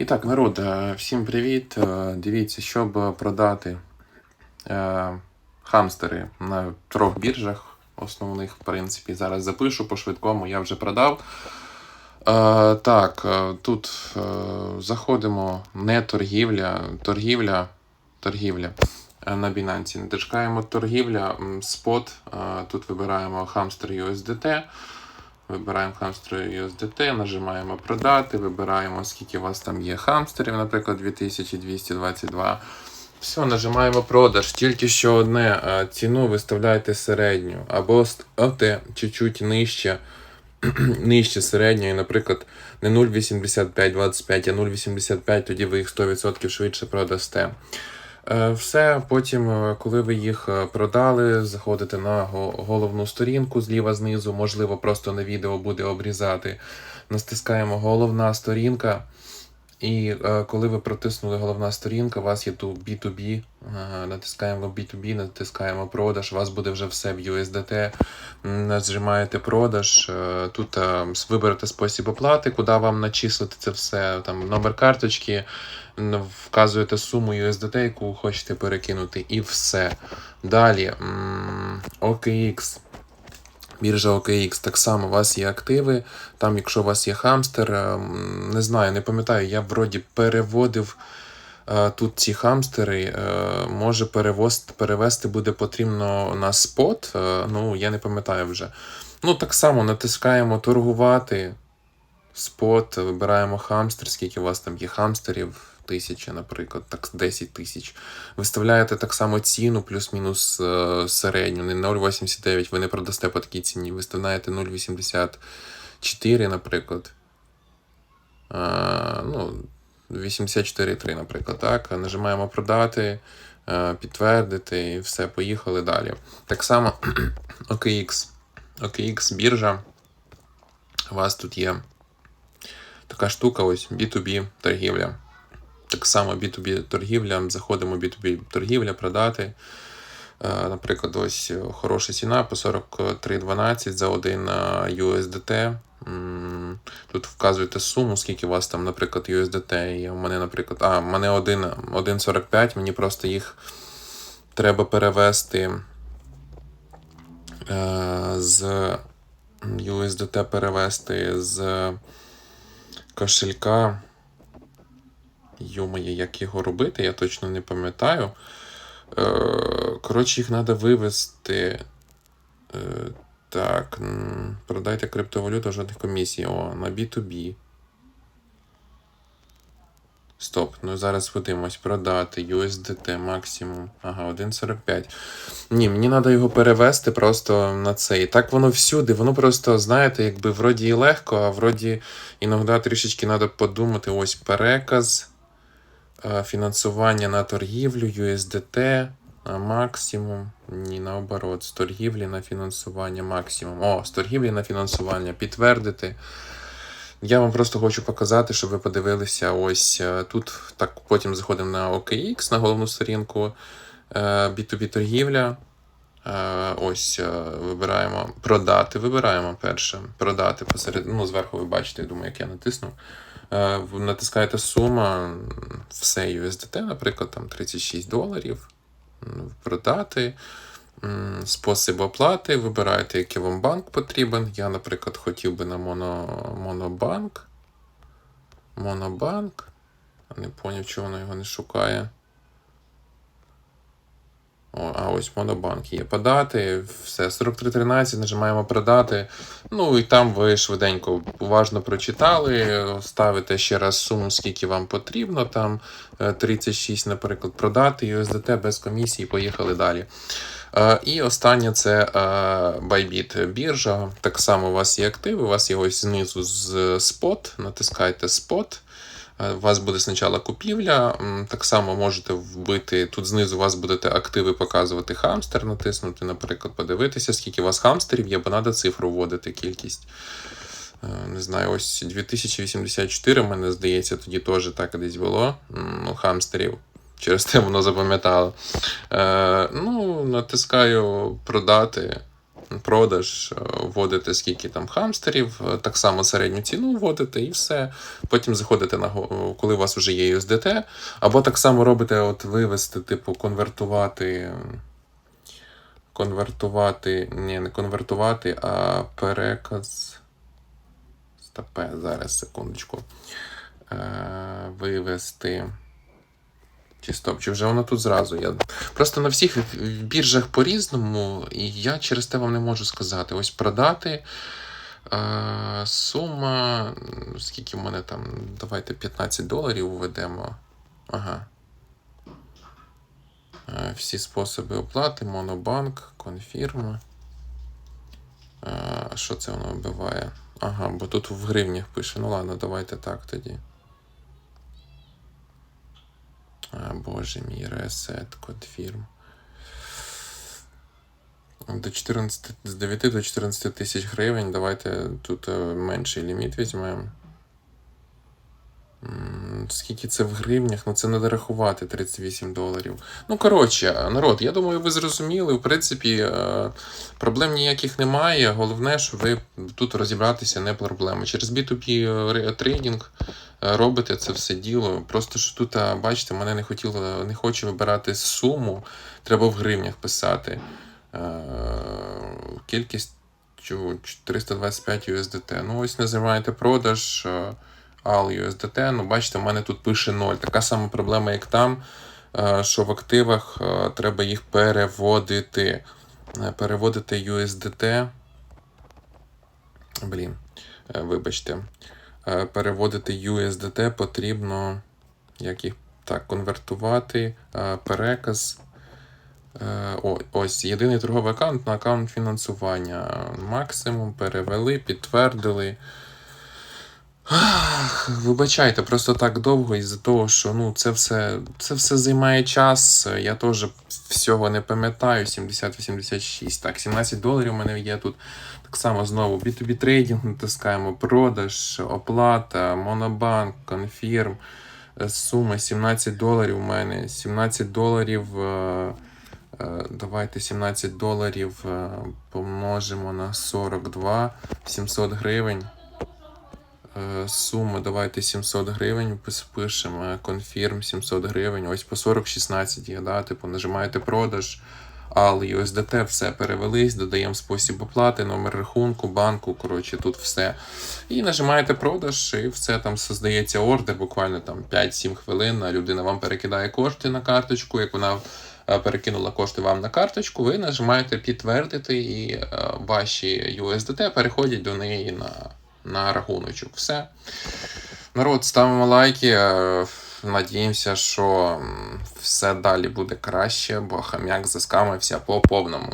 І так, народ, е, всім привіт. Е, Дивіться, щоб е, продати хамстери на трьох біржах основних, в принципі, зараз запишу по швидкому, я вже продав. Так, тут заходимо не торгівля, торгівля, торгівля е, на Binance. Натискаємо торгівля, спот. Е, тут вибираємо хамстер USDT. Вибираємо хамстер USDT, нажимаємо продати, вибираємо, скільки у вас там є хамстерів, наприклад, 2222. Все, нажимаємо продаж. Тільки що одне е, ціну виставляєте середню, або ставте чуть-чуть нижче, нижче середньої, наприклад, не 0,8525, а 0,85, тоді ви їх 100% швидше продасте. Е, Все, потім, е, коли ви їх е, продали, заходите на головну сторінку зліва знизу, можливо, просто на відео буде обрізати. Настискаємо головна сторінка. І коли ви протиснули головна сторінка, у вас є тут B2B, е, натискаємо B2B, натискаємо продаж, у вас буде вже все в USDT, нажимаєте продаж, тут виберете спосіб оплати, куди вам начислити це все, там номер карточки, вказуєте суму USDT, яку хочете перекинути, і все. Далі OKX. Біржа OKX, так само у вас є активи. Там, якщо у вас є хамстер, ем, не знаю, не пам'ятаю, я вроді переводив е, тут ці хамстери. е, Може перевоз- перевести буде потрібно на спот. е, Ну, я не пам'ятаю вже. Ну, так само натискаємо торгувати. Спот, вибираємо хамстер, скільки у вас там є хамстерів, тисяча, наприклад, так 10 тисяч. Виставляєте так само ціну, плюс-мінус е, середню, не 0,89, ви не продасте по такій ціні. Виставляєте 0,84, наприклад. Е, ну, 84,3, наприклад, так. Нажимаємо продати, е, підтвердити і все, поїхали далі. Так само OKX. OKX біржа. У вас тут є така штука, ось B2B торгівля. Так само B2B торгівля, заходимо в B2B торгівля, продати. Е, Наприклад, ось е, хороша ціна по 43,12 за один е, USDT. Тут вказуєте суму, скільки у вас там, наприклад, USDT є. У мене, наприклад, а, у мене 1,45, мені просто їх треба перевести з USDT перевести з кошелька. Йомає, як його робити, я точно не пам'ятаю. Е, Коротше, їх треба вивести. Е, Так, продайте криптовалюту, жодних комісій. О, на B2B. Стоп, ну зараз подивимось. Продати USDT максимум. Ага, 1,45. Ні, мені треба його перевести просто на цей. Так воно всюди, воно просто, знаєте, якби вроді і легко, а вроді іноді трішечки треба подумати. Ось переказ, фінансування на торгівлю, USDT, на максимум. Ні, наоборот, з торгівлі на фінансування максимум. О, з торгівлі на фінансування. Підтвердити. Я вам просто хочу показати, щоб ви подивилися. Ось е, тут так потім заходимо на OKX, на головну сторінку. е, B2B торгівля. Е, Ось е, вибираємо продати. Вибираємо перше. Продати посеред. Ну, зверху ви бачите, я думаю, як я натиснув. Е, Натискаєте сума, все USDT, наприклад, там 36 доларів. Продати. Спосіб оплати. Вибираєте, який вам банк потрібен. Я, наприклад, хотів би на моно, монобанк. Монобанк. Не поняв, чого воно його не шукає. Ось монобанк є подати, все, 43.13, нажимаємо продати. Ну і там ви швиденько уважно прочитали, ставите ще раз суму, скільки вам потрібно. Там е, 36, наприклад, продати USDT без комісії, поїхали далі. Е, І останнє це е, Bybit біржа. Так само у вас є активи, у вас є ось знизу з спот, натискайте спот. Е, У вас буде спочатку купівля, так само можете вбити. Тут знизу у вас будете активи показувати хамстер, натиснути, наприклад, подивитися, скільки у вас хамстерів є, бо треба цифру вводити кількість. Е, Не знаю, ось 2084, мене здається, тоді теж так десь було. Ну, хамстерів. Через те воно запам'ятало. Е, ну, натискаю продати. Продаж, е, вводите скільки там хамстерів, е, так само середню ціну вводите і все. Потім заходите на коли у вас вже є USDT, або так само робите, от вивести, типу, конвертувати. Конвертувати, ні, не конвертувати, а переказ. Стопе, зараз, секундочку. Е, вивести. Чи стоп, чи вже воно тут зразу? Я... Просто на всіх біржах по-різному, і я через те вам не можу сказати. Ось продати. Е, сума. Скільки в мене там? Давайте 15 доларів введемо. Ага. Е, всі способи оплати, монобанк, конфірма. Е, що це воно вбиває? Ага, бо тут в гривнях пише. Ну ладно, давайте так тоді. А, боже мій, ресет, конфірм. До 14, з 9 до 14 тисяч гривень. Давайте тут е, менший ліміт візьмемо. Скільки це в гривнях? Ну це не дорахувати 38 доларів. Ну, коротше, народ, я думаю, ви зрозуміли. В принципі, е, проблем ніяких немає. Головне, що ви тут розібратися не проблема. Через B2B трейдинг е, робите це все діло. Просто що тут, бачите, мене не хотіло, не хоче вибирати суму, треба в гривнях писати. Е, Кількість 325 USDT. Ну, ось називаєте продаж. AL USDT, ну бачите, в мене тут пише 0. Така сама проблема, як там, е, що в активах е, треба їх переводити. Е, Переводити USDT. Блін, вибачте. Переводити USDT потрібно. Як їх так, конвертувати, переказ. О, ось єдиний торговий аккаунт на аккаунт фінансування. Максимум перевели, підтвердили. Ах, Вибачайте, просто так довго із-за того, що ну, це все, це все займає час. Я теж всього не пам'ятаю. 70-86. Так, 17 доларів у мене є тут. Так само знову B2B трейдинг натискаємо, продаж, оплата, монобанк, конфірм. Е, Сума 17 доларів у мене. 17 доларів. е, е, Давайте 17 доларів помножимо на 42, 700 гривень. Е, Сума, давайте 700 гривень пишемо, конфірм 700 гривень, ось по 40-16 є, да, типу нажимаєте продаж, AL, USDT, все перевелись, додаємо спосіб оплати, номер рахунку, банку, коротше, тут все. І нажимаєте продаж, і все там создається ордер, буквально там 5-7 хвилин, людина вам перекидає кошти на карточку, як вона е, перекинула кошти вам на карточку, ви нажимаєте підтвердити, і е, ваші USDT переходять до неї на на рахуночок. Все. Народ, ставимо лайки. е, Надіємося, що все далі буде краще, бо хам'як заскамився по повному.